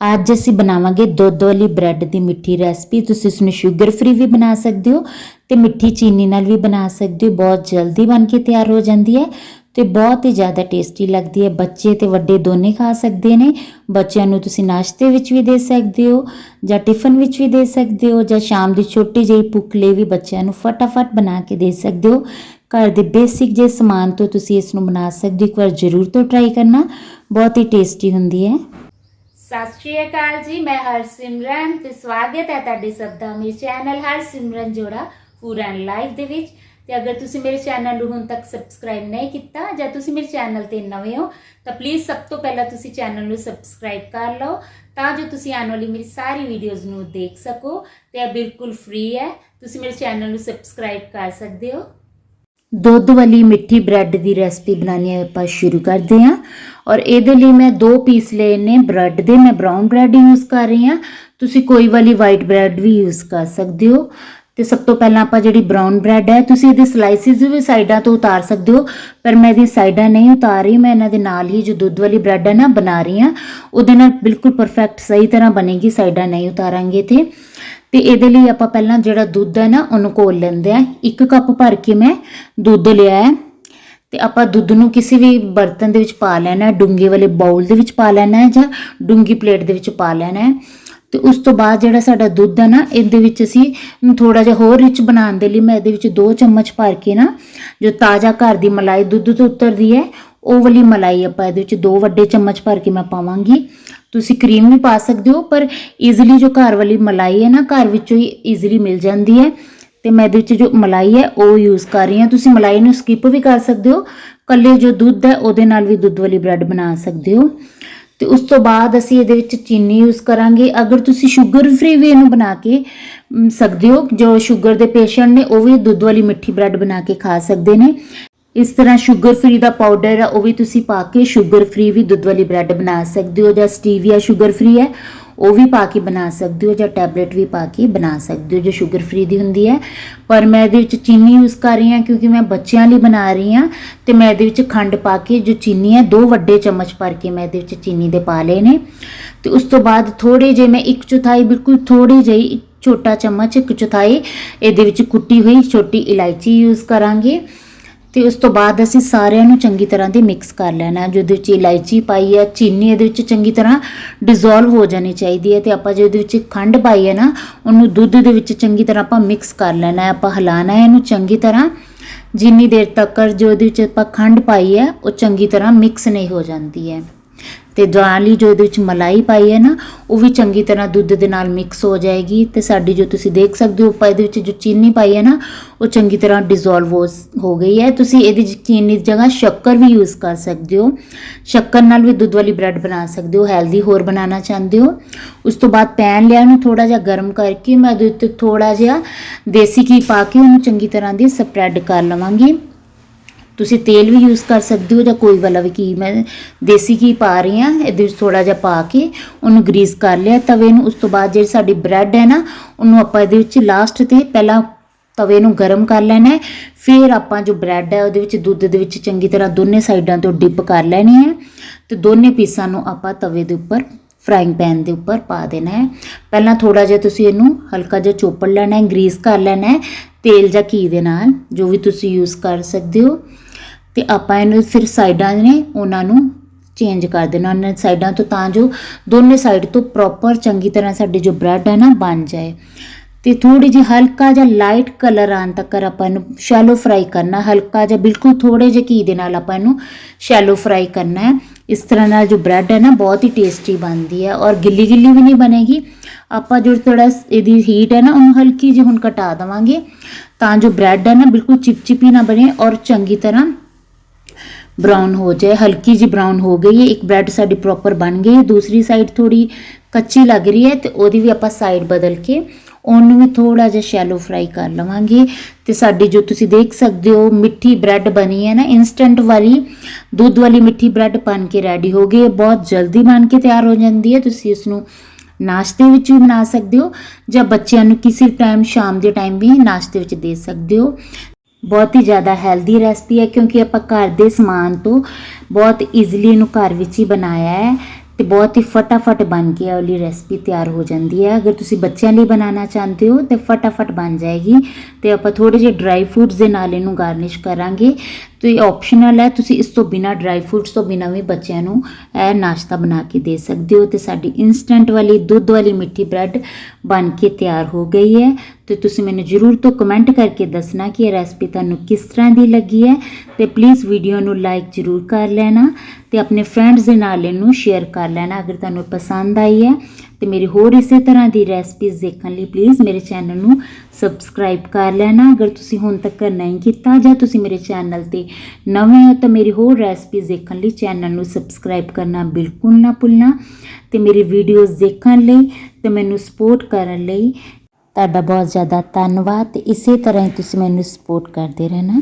ਅੱਜ ਅਸੀਂ ਬਣਾਵਾਂਗੇ ਦੁੱਧ ਵਾਲੀ ਬ੍ਰੈਡ ਦੀ ਮਿੱਠੀ ਰੈਸਪੀ। ਤੁਸੀਂ ਇਸ ਨੂੰ ਸ਼ੂਗਰ ਫ੍ਰੀ ਵੀ ਬਣਾ ਸਕਦੇ ਹੋ ਤੇ ਮਿੱਠੀ ਚੀਨੀ ਨਾਲ ਵੀ ਬਣਾ ਸਕਦੇ ਹੋ। ਬਹੁਤ ਜਲਦੀ ਬਣ ਕੇ ਤਿਆਰ ਹੋ ਜਾਂਦੀ ਹੈ ਤੇ ਬਹੁਤ ਹੀ ਜ਼ਿਆਦਾ ਟੇਸਟੀ ਲੱਗਦੀ ਹੈ। ਬੱਚੇ ਤੇ ਵੱਡੇ ਦੋਨੇ ਖਾ ਸਕਦੇ ਨੇ। ਬੱਚਿਆਂ ਨੂੰ ਤੁਸੀਂ ਨਾਸ਼ਤੇ ਵਿੱਚ ਵੀ ਦੇ ਸਕਦੇ ਹੋ ਜਾਂ ਟਿਫਨ ਵਿੱਚ ਵੀ ਦੇ ਸਕਦੇ ਹੋ ਜਾਂ ਸ਼ਾਮ ਦੀ ਛੋਟੀ ਜਿਹੀ ਭੁੱਖ ਲਈ ਵੀ ਬੱਚਿਆਂ ਨੂੰ ਫਟਾਫਟ ਬਣਾ ਕੇ ਦੇ ਸਕਦੇ ਹੋ। ਘਰ ਦੇ ਬੇਸਿਕ ਜੇ ਸਮਾਨ ਤੋਂ ਤੁਸੀਂ ਇਸ ਨੂੰ ਬਣਾ ਸਕਦੇ ਹੋ। ਇੱਕ ਵਾਰ ਜ਼ਰੂਰ ਤੋਂ ਟਰਾਈ ਕਰਨਾ। ਬਹੁਤ ਹੀ ਟੇਸਟੀ ਹੁੰਦੀ ਹੈ। ਸਤਿ ਸ਼੍ਰੀ ਅਕਾਲ ਜੀ, ਮੈਂ ਹਰਸਿਮਰਨ ਤੇ ਸਵਾਗਤ ਹੈ ਤੁਹਾਡੇ ਸਭ ਦਾ ਮੇਰੇ ਚੈਨਲ ਹਰਸਿਮਰਨ ਜੋੜਾ ਪੂਰਨ ਲਾਈਫ ਦੇ ਵਿੱਚ। ਤੇ ਅਗਰ ਤੁਸੀਂ ਮੇਰੇ ਚੈਨਲ ਨੂੰ ਹੁਣ ਤੱਕ ਸਬਸਕ੍ਰਾਈਬ ਨਹੀਂ ਕੀਤਾ ਜਾਂ ਤੁਸੀਂ ਮੇਰੇ ਚੈਨਲ ਤੇ ਨਵੇਂ ਹੋ, ਤਾਂ ਪਲੀਜ਼ ਸਭ ਤੋਂ ਪਹਿਲਾਂ ਤੁਸੀਂ ਚੈਨਲ ਨੂੰ ਸਬਸਕ੍ਰਾਈਬ ਕਰ ਲਓ ਤਾਂ ਜੋ ਤੁਸੀਂ ਆਉਣ ਵਾਲੀ ਮੇਰੀ ਸਾਰੀ ਵੀਡੀਓਜ਼ ਨੂੰ ਦੇਖ ਸਕੋ। ਤੇ ਇਹ ਬਿਲਕੁਲ ਫ੍ਰੀ ਹੈ। ਤੁਸੀਂ ਮੇਰੇ ਚੈਨਲ ਨੂੰ ਸਬਸਕ੍ਰਾਈਬ ਕਰ ਸਕਦੇ ਹੋ। ਦੁੱਧ ਵਾਲੀ ਮਿੱਠੀ ਬ੍ਰੈਡ ਦੀ ਰੈਸਪੀ ਬਣਾਉਣੀ ਹੈ, ਆਪਾਂ ਸ਼ੁਰੂ ਕਰਦੇ ਹਾਂ। ਔਰ ਇਹਦੇ ਲਈ ਮੈਂ ਦੋ ਪੀਸ ਲਏ ਨੇ, ਬ੍ਰੈਡ ਦੇ, ਮੈਂ ਬ੍ਰਾਊਨ ਬ੍ਰੈਡ ਯੂਜ਼ ਕਰ ਰਹੀ ਹਾਂ। ਤੁਸੀਂ ਕੋਈ ਵਾਲੀ ਵਾਈਟ ਬ੍ਰੈਡ ਵੀ ਯੂਜ਼ ਕਰ ਸਕਦੇ ਹੋ। ਤੇ ਸਭ ਤੋਂ ਪਹਿਲਾਂ ਆਪਾਂ ਜਿਹੜੀ ਬ੍ਰਾਊਨ ਬ੍ਰੈਡ ਹੈ, ਤੁਸੀਂ ਇਹਦੇ ਸਲਾਈਸਿਸ ਵੀ ਸਾਈਡਾਂ ਤੋਂ ਉਤਾਰ ਸਕਦੇ ਹੋ। ਪਰ ਮੈਂ ਇਹਦੀ ਸਾਈਡਾਂ ਨਹੀਂ ਉਤਾਰ ਰਹੀ, ਮੈਂ ਇਹਨਾਂ ਦੇ ਨਾਲ ਹੀ ਜੋ ਦੁੱਧ ਵਾਲੀ ਬ੍ਰੈਡ ਹੈ ਨਾ, ਬਣਾ ਰਹੀ ਹਾਂ। ਉਹਦੇ ਨਾਲ ਬਿਲਕੁਲ ਪਰਫੈਕਟ ਸਹੀ ਤਰ੍ਹਾਂ ਬਣੇਗੀ, ਸਾਈਡਾਂ ਨਹੀਂ ਉਤਾਰਾਂਗੇ ਤੇ ਤੇ ਇਹਦੇ ਲਈ ਆਪਾਂ ਪਹਿਲਾਂ ਜਿਹੜਾ ਦੁੱਧ ਹੈ ਨਾ, ਉਹਨੂੰ ਘੋਲ ਲੈਂਦੇ ਆ ਇੱਕ ਕੱਪ ਭਰ ਕੇ ਮੈਂ ਦੁੱਧ ਲਿਆ ਹੈ। ਤੇ ਆਪਾਂ ਦੁੱਧ ਨੂੰ ਕਿਸੇ ਵੀ ਬਰਤਨ ਦੇ ਵਿੱਚ ਪਾ ਲੈਣਾ ਹੈ, ਡੂੰਘੇ ਵਾਲੇ ਬਾਉਲ ਦੇ ਵਿੱਚ ਪਾ ਲੈਣਾ ਹੈ ਜਾਂ ਡੂੰਗੀ ਪਲੇਟ ਦੇ ਵਿੱਚ ਪਾ ਲੈਣਾ ਹੈ। ਤੇ ਉਸ ਤੋਂ ਬਾਅਦ ਜਿਹੜਾ ਸਾਡਾ ਦੁੱਧ ਹੈ ਨਾ, ਇਹਦੇ ਵਿੱਚ ਅਸੀਂ ਥੋੜਾ ਜਿਹਾ ਹੋਰ ਰਿਚ ਬਣਾਉਣ ਦੇ ਲਈ ਮੈਂ ਇਹਦੇ ਵਿੱਚ 2 ਚਮਚ ਭਰ ਕੇ ਨਾ, ਜੋ ਤਾਜ਼ਾ ਘਰ ਦੀ ਮਲਾਈ ਦੁੱਧ ਤੋਂ ਉਤਰਦੀ ਹੈ, ਉਹ ਵਾਲੀ ਮਲਾਈ ਆਪਾਂ ਇਹਦੇ ਵਿੱਚ ਦੋ ਵੱਡੇ ਚਮਚ ਭਰ ਕੇ ਮੈਂ ਪਾਵਾਂਗੀ। ਤੁਸੀਂ ਕਰੀਮ ਵੀ ਪਾ ਸਕਦੇ ਹੋ, ਪਰ ਈਜ਼ੀਲੀ ਜੋ ਘਰ ਵਾਲੀ ਮਲਾਈ ਹੈ ਨਾ, ਘਰ ਵਿੱਚੋਂ ਹੀ ਈਜ਼ੀਲੀ ਮਿਲ ਜਾਂਦੀ ਹੈ। ਤੇ ਮੈਂ ਇਹਦੇ ਵਿੱਚ ਜੋ ਮਲਾਈ ਹੈ, ਉਹ ਯੂਜ਼ ਕਰ ਰਹੀ ਹਾਂ। ਤੁਸੀਂ ਮਲਾਈ ਨੂੰ ਸਕਿਪ ਵੀ ਕਰ ਸਕਦੇ ਹੋ। ਕੱਲੇ ਜੋ ਦੁੱਧ ਹੈ, ਉਹਦੇ ਨਾਲ ਵੀ ਦੁੱਧ ਵਾਲੀ ਬ੍ਰੈਡ ਬਣਾ ਸਕਦੇ ਹੋ। ਤੇ ਉਸ ਤੋਂ ਬਾਅਦ ਅਸੀਂ ਇਹਦੇ ਵਿੱਚ ਚੀਨੀ ਯੂਜ਼ ਕਰਾਂਗੇ। ਅਗਰ ਤੁਸੀਂ ਸ਼ੂਗਰ ਫ੍ਰੀ ਵੀ ਇਹਨੂੰ ਬਣਾ ਕੇ ਸਕਦੇ ਹੋ, ਜੋ ਸ਼ੂਗਰ ਦੇ ਪੇਸ਼ੈਂਟ ਨੇ, ਉਹ ਵੀ ਦੁੱਧ ਵਾਲੀ ਮਿੱਠੀ ਬ੍ਰੈਡ ਬਣਾ ਕੇ ਖਾ ਸਕਦੇ ਨੇ। ਇਸ ਤਰ੍ਹਾਂ ਸ਼ੂਗਰ ਫ੍ਰੀ ਦਾ ਪਾਊਡਰ ਆ, ਉਹ ਵੀ ਤੁਸੀਂ ਪਾ ਕੇ ਸ਼ੂਗਰ ਫ੍ਰੀ ਵੀ ਦੁੱਧ ਵਾਲੀ ਬ੍ਰੈਡ ਬਣਾ ਸਕਦੇ ਹੋ ਜਾਂ ਸਟੀਵੀਆ ਸ਼ੂਗਰ ਫ੍ਰੀ ਹੈ, ਉਹ ਵੀ ਪਾ ਕੇ ਬਣਾ ਸਕਦੇ ਹੋ ਜਾਂ ਟੈਬਲੇਟ ਵੀ ਪਾ ਕੇ ਬਣਾ ਸਕਦੇ ਹੋ ਜੋ ਸ਼ੂਗਰ ਫ੍ਰੀ ਦੀ ਹੁੰਦੀ ਹੈ। ਪਰ ਮੈਂ ਇਹਦੇ ਵਿੱਚ ਚੀਨੀ ਯੂਜ਼ ਕਰ ਰਹੀ ਹਾਂ ਕਿਉਂਕਿ ਮੈਂ ਬੱਚਿਆਂ ਲਈ ਬਣਾ ਰਹੀ ਹਾਂ ਤੇ ਮੈਂ ਇਹਦੇ ਵਿੱਚ ਖੰਡ ਪਾ ਕੇ ਜੋ ਚੀਨੀ ਹੈ, ਦੋ ਵੱਡੇ ਚਮਚ ਭਰ ਕੇ ਮੈਂ ਇਹਦੇ ਵਿੱਚ ਚੀਨੀ ਦੇ ਪਾ ਲਏ ਨੇ। ਤੇ ਉਸ ਤੋਂ ਬਾਅਦ ਥੋੜੇ ਜੇ ਮੈਂ ਇੱਕ ਚੌਥਾਈ, ਬਿਲਕੁਲ ਥੋੜੀ ਜਿਹੀ ਛੋਟਾ ਚਮਚ, ਇੱਕ ਚੌਥਾਈ ਇਹਦੇ ਵਿੱਚ ਕੁੱਟੀ ਹੋਈ ਛੋਟੀ ਇਲਾਇਚੀ ਯੂਜ਼ ਕਰਾਂਗੇ। ਤੇ ਉਸ ਤੋਂ ਬਾਅਦ ਅਸੀਂ ਸਾਰਿਆਂ ਨੂੰ ਚੰਗੀ ਤਰ੍ਹਾਂ ਦੀ ਮਿਕਸ ਕਰ ਲੈਣਾ ਜਿਹਦੇ ਵਿੱਚ ਇਲਾਇਚੀ ਪਾਈ ਹੈ, ਚੀਨੀ ਇਹਦੇ ਵਿੱਚ ਚੰਗੀ ਤਰ੍ਹਾਂ ਡਿਸੋਲਵ ਹੋ ਜਾਣੀ ਚਾਹੀਦੀ ਹੈ ਤੇ ਆਪਾਂ ਜਿਹਦੇ ਵਿੱਚ ਖੰਡ ਪਾਈ ਹੈ ਨਾ, ਉਹਨੂੰ ਦੁੱਧ ਦੇ ਵਿੱਚ ਚੰਗੀ ਤਰ੍ਹਾਂ ਆਪਾਂ ਮਿਕਸ ਕਰ ਲੈਣਾ ਹੈ। ਆਪਾਂ ਹਿਲਾਣਾ ਹੈ ਇਹਨੂੰ ਚੰਗੀ ਤਰ੍ਹਾਂ। ਜਿੰਨੀ ਦੇਰ ਤੱਕ ਜੋ ਉਹਦੇ ਵਿੱਚ ਆਪਾਂ ਖੰਡ ਪਾਈ ਹੈ, ਉਹ ਚੰਗੀ ਤਰ੍ਹਾਂ ਮਿਕਸ ਨਹੀਂ ਹੋ ਜਾਂਦੀ ਹੈ। ਤੇ ਨਾਲ ਹੀ ਜੋ ਇਹਦੇ ਵਿੱਚ ਮਲਾਈ ਪਾਈ ਹੈ ਨਾ, ਉਹ ਵੀ ਚੰਗੀ ਤਰ੍ਹਾਂ ਦੁੱਧ ਦੇ ਨਾਲ ਮਿਕਸ ਹੋ ਜਾਏਗੀ ਤੇ ਸਾਡੀ ਜੋ ਤੁਸੀਂ ਦੇਖ ਸਕਦੇ ਹੋ ਆਪਾਂ ਇਹਦੇ ਵਿੱਚ ਜੋ ਚੀਨੀ ਪਾਈ ਹੈ ਨਾ, ਉਹ ਚੰਗੀ ਤਰ੍ਹਾਂ ਡਿਸੋਲਵ ਹੋ ਹੋ ਗਈ ਹੈ। ਤੁਸੀਂ ਇਹਦੀ ਜ- ਚੀਨੀ ਦੀ ਜਗ੍ਹਾ ਸ਼ੱਕਰ ਵੀ ਯੂਜ਼ ਕਰ ਸਕਦੇ ਹੋ। ਸ਼ੱਕਰ ਨਾਲ ਵੀ ਦੁੱਧ ਵਾਲੀ ਬ੍ਰੈਡ ਬਣਾ ਸਕਦੇ ਹੋ ਹੈਲਦੀ ਹੋਰ ਬਣਾਉਣਾ ਚਾਹੁੰਦੇ ਹੋ। ਉਸ ਤੋਂ ਬਾਅਦ ਪੈਨ ਲਿਆ ਉਹਨੂੰ ਥੋੜਾ ਜਿਹਾ ਗਰਮ ਕਰਕੇ ਮੈਂ ਉਹਦੇ ਉੱਤੇ ਥੋੜਾ ਜਿਹਾ ਦੇਸੀ ਘੀ ਪਾ ਕੇ ਉਹਨੂੰ ਚੰਗੀ ਤਰ੍ਹਾਂ ਦੀ ਸਪਰੈਡ ਕਰ ਲਵਾਂਗੀ। ਤੁਸੀਂ ਤੇਲ ਵੀ ਯੂਜ਼ ਕਰ ਸਕਦੇ ਹੋ ਜਾਂ ਕੋਈ ਵਾਲਾ ਵੀ ਘੀ ਮੈਂ ਦੇਸੀ ਘੀ ਪਾ ਰਹੀ ਹਾਂ, ਇਹਦੇ ਵਿੱਚ ਥੋੜਾ ਜਿਹਾ ਪਾ ਕੇ ਉਹਨੂੰ ਗਰੀਸ ਕਰ ਲਿਆ ਤਵੇ ਨੂੰ, ਉਸ ਤੋਂ ਬਾਅਦ ਜਿਹੜੀ ਸਾਡੀ ਬ੍ਰੈਡ ਹੈ ਨਾ, ਉਹਨੂੰ ਆਪਾਂ ਇਹਦੇ ਵਿੱਚ ਲਾਸਟ ਤੇ ਪਹਿਲਾਂ ਤਵੇ ਨੂੰ ਗਰਮ ਕਰ ਲੈਣਾ ਹੈ, ਫਿਰ ਆਪਾਂ ਜੋ ਬ੍ਰੈਡ ਹੈ ਉਹਦੇ ਵਿੱਚ ਦੁੱਧ ਦੇ ਵਿੱਚ ਚੰਗੀ ਤਰ੍ਹਾਂ ਦੋਨੇ ਸਾਈਡਾਂ ਤੋਂ ਡਿਪ ਕਰ ਲੈਣੀ ਹੈ ਤੇ ਦੋਨੇ ਪੀਸਾਂ ਨੂੰ ਆਪਾਂ ਤਵੇ ਦੇ ਉੱਪਰ ਫਰਾਈਂਗ ਪੈਨ ਦੇ ਉੱਪਰ ਪਾ ਦੇਣਾ ਹੈ। ਪਹਿਲਾਂ ਥੋੜਾ ਜਿਹਾ ਤੁਸੀਂ ਇਹਨੂੰ ਹਲਕਾ ਜਿਹਾ ਚੋਪੜ ਲੈਣਾ ਹੈ ਗਰੀਸ ਕਰ ਲੈਣਾ ਹੈ, ਤੇਲ ਜਾਂ ਘੀ ਦੇ ਨਾਲ ਜੋ ਵੀ ਤੁਸੀਂ ਯੂਜ਼ ਕਰ ਸਕਦੇ ਹੋ। ਤੇ ਆਪਾਂ ਇਹਨੂੰ ਫਿਰ ਸਾਈਡਾਂ ਨੇ ਉਹਨਾਂ ਨੂੰ ਚੇਂਜ ਕਰ ਦੇਣਾ, ਉਹਨਾਂ ਸਾਈਡਾਂ ਤੋਂ ਤਾਂ ਜੋ ਦੋਨੇ ਸਾਈਡ ਤੋਂ ਪ੍ਰੋਪਰ ਚੰਗੀ ਤਰ੍ਹਾਂ ਸਾਡੀ ਜੋ ਬ੍ਰੈਡ ਹੈ ਨਾ ਬਣ ਜਾਏ। ਤੇ ਥੋੜੀ ਜਿਹੀ ਹਲਕਾ ਜਿਹਾ ਲਾਈਟ ਕਲਰ ਆਉਣ ਤੱਕ ਆਪਾਂ ਇਹਨੂੰ ਸ਼ੈਲੋ ਫਰਾਈ ਕਰਨਾ, ਹਲਕਾ ਜਿਹਾ ਬਿਲਕੁਲ ਥੋੜੇ ਜਿਹੇ ਘੀ ਦੇ ਨਾਲ ਆਪਾਂ ਇਹਨੂੰ ਸ਼ੈਲੋ ਫਰਾਈ ਕਰਨਾ ਹੈ। ਇਸ ਤਰ੍ਹਾਂ ਨਾਲ ਜੋ ਬ੍ਰੈਡ ਹੈ ਨਾ ਬਹੁਤ ਹੀ ਟੇਸਟੀ ਬਣਦੀ ਹੈ ਔਰ ਗਿੱਲੀ ਗਿੱਲੀ ਵੀ ਨਹੀਂ ਬਣੇਗੀ। ਆਪਾਂ ਜੋ ਥੋੜਾ ਇਹਦੀ ਹੀਟ ਹੈ ਨਾ ਉਹਨੂੰ ਹਲਕੀ ਜਿਹੀ ਹੁਣ ਘਟਾ ਦੇਵਾਂਗੇ ਤਾਂ ਜੋ ਬ੍ਰੈਡ ਹੈ ਨਾ ਬਿਲਕੁਲ ਚਿਪਚਿਪੀ ਨਾ ਬਣੇ ਔਰ ਚੰਗੀ ਤਰ੍ਹਾਂ ਬ੍ਰਾਊਨ ਹੋ ਜਾਏ, ਹਲਕੀ ਜੀ ਬ੍ਰਾਊਨ ਹੋ ਗਈ ਹੈ ਇੱਕ ਬ੍ਰੈਡ ਸਾਡੀ ਪ੍ਰੋਪਰ ਬਣ ਗਈ ਹੈ ਦੂਸਰੀ ਸਾਈਡ ਥੋੜੀ ਕੱਚੀ ਲੱਗ ਰਹੀ ਹੈ ਤੇ ਉਹਦੀ ਵੀ ਆਪਾਂ ਸਾਈਡ ਬਦਲ ਕੇ ਉਹਨੂੰ ਵੀ ਥੋੜਾ ਜਿਹਾ ਸ਼ੈਲੋ ਫਰਾਈ ਕਰ ਲਵਾਂਗੇ ਤੇ ਸਾਡੀ ਜੋ ਤੁਸੀਂ ਦੇਖ ਸਕਦੇ ਹੋ, ਮਿੱਠੀ ਬ੍ਰੈਡ ਬਣੀ ਹੈ ਨਾ ਇਨਸਟੈਂਟ ਵਾਲੀ, ਦੁੱਧ ਵਾਲੀ ਮਿੱਠੀ ਬ੍ਰੈਡ ਬਣ ਕੇ ਰੈਡੀ ਹੋ ਗਈ ਹੈ, ਬਹੁਤ ਜਲਦੀ ਬਣ ਕੇ ਤਿਆਰ ਹੋ ਜਾਂਦੀ ਹੈ, ਤੁਸੀਂ ਇਸ ਨੂੰ ਨਾਸ਼ਤੇ ਵਿੱਚ ਵੀ ਬਣਾ ਸਕਦੇ ਹੋ ਜਾਂ ਬੱਚਿਆਂ ਨੂੰ ਕਿਸੇ ਟਾਈਮ ਸ਼ਾਮ ਦੇ ਟਾਈਮ ਵੀ ਨਾਸ਼ਤੇ ਵਿੱਚ ਦੇ ਸਕਦੇ ਹੋ। ਬਹੁਤ ਹੀ ਜ਼ਿਆਦਾ ਹੈਲਦੀ ਰੈਸਪੀ ਹੈ ਕਿਉਂਕਿ ਆਪਾਂ ਘਰ ਦੇ ਸਮਾਨ ਤੋਂ ਬਹੁਤ ਈਜ਼ੀਲੀ ਇਹਨੂੰ ਘਰ ਵਿੱਚ ਹੀ ਬਣਾਇਆ ਹੈ ਤੇ ਬਹੁਤ ਹੀ ਫਟਾਫਟ ਬਣ ਕੇ ਇਹ ਰੈਸਪੀ ਤਿਆਰ ਹੋ ਜਾਂਦੀ ਹੈ। ਅਗਰ ਤੁਸੀਂ ਬੱਚਿਆਂ ਲਈ ਬਣਾਉਣਾ ਚਾਹੁੰਦੇ ਹੋ ਤੇ ਫਟਾਫਟ ਬਣ ਜਾਏਗੀ ਤੇ ਆਪਾਂ ਥੋੜੇ ਜਿਹੇ ਡਰਾਈ ਫਰੂਟਸ ਦੇ ਨਾਲ ਇਹਨੂੰ ਗਾਰਨਿਸ਼ ਕਰਾਂਗੇ ਤੇ ਇਹ ਆਪਸ਼ਨਲ ਹੈ, ਤੁਸੀਂ ਇਸ ਤੋਂ ਬਿਨਾ ਡਰਾਈ ਫਰੂਟਸ ਤੋਂ ਬਿਨਾ ਵੀ ਬੱਚਿਆਂ ਨੂੰ ਇਹ ਨਾਸ਼ਤਾ ਬਣਾ ਕੇ ਦੇ ਸਕਦੇ ਹੋ ਤੇ ਸਾਡੀ ਇਨਸਟੈਂਟ ਵਾਲੀ ਦੁੱਧ ਵਾਲੀ ਮਿੱਠੀ ਬ੍ਰੈਡ ਬਣ ਕੇ ਤਿਆਰ ਹੋ ਗਈ ਹੈ। ਤੇ ਤੁਸੀਂ ਮੈਨੂੰ ਜਰੂਰ ਤੋਂ ਕਮੈਂਟ ਕਰਕੇ ਦੱਸਣਾ ਕਿ ਇਹ ਰੈਸਪੀ ਤੁਹਾਨੂੰ ਕਿਸ ਤਰ੍ਹਾਂ ਦੀ ਲੱਗੀ ਹੈ ਤੇ ਪਲੀਜ਼ ਵੀਡੀਓ ਨੂੰ ਲਾਈਕ ਜਰੂਰ ਕਰ ਲੈਣਾ ਤੇ ਆਪਣੇ ਫਰੈਂਡਸ ਦੇ ਨਾਲ ਇਹਨੂੰ ਸ਼ੇਅਰ ਕਰ ਲੈਣਾ ਅਗਰ ਤੁਹਾਨੂੰ ਪਸੰਦ ਆਈ ਹੈ। ਤੇ ਮੇਰੀ ਹੋਰ ਇਸੇ ਤਰ੍ਹਾਂ ਦੀ ਰੈਸਪੀਜ਼ ਦੇਖਣ ਲਈ ਪਲੀਜ਼ ਮੇਰੇ ਚੈਨਲ ਨੂੰ ਸਬਸਕ੍ਰਾਈਬ ਕਰ ਲੈਣਾ। ਅਗਰ ਤੁਸੀਂ ਹੁਣ ਤੱਕ ਨਹੀਂ ਕੀਤਾ ਜਾਂ ਤੁਸੀਂ ਮੇਰੇ ਚੈਨਲ ਤੇ ਨਵੇਂ ਹੋ ਤਾਂ ਮੇਰੀ ਹੋਰ ਰੈਸਪੀਜ਼ ਦੇਖਣ ਲਈ ਚੈਨਲ ਨੂੰ ਸਬਸਕ੍ਰਾਈਬ ਕਰਨਾ ਬਿਲਕੁਲ ਨਾ ਭੁੱਲਣਾ। ਤੇ ਮੇਰੀ ਵੀਡੀਓਜ਼ ਦੇਖਣ ਲਈ ਤੇ ਮੈਨੂੰ ਸਪੋਰਟ ਕਰਨ ਲਈ ਤੁਹਾਡਾ ਬਹੁਤ ਜ਼ਿਆਦਾ ਧੰਨਵਾਦ। ਤੇ ਇਸੇ ਤਰ੍ਹਾਂ ਹੀ ਤੁਸੀਂ ਮੈਨੂੰ ਸਪੋਰਟ ਕਰਦੇ ਰਹਿਣਾ।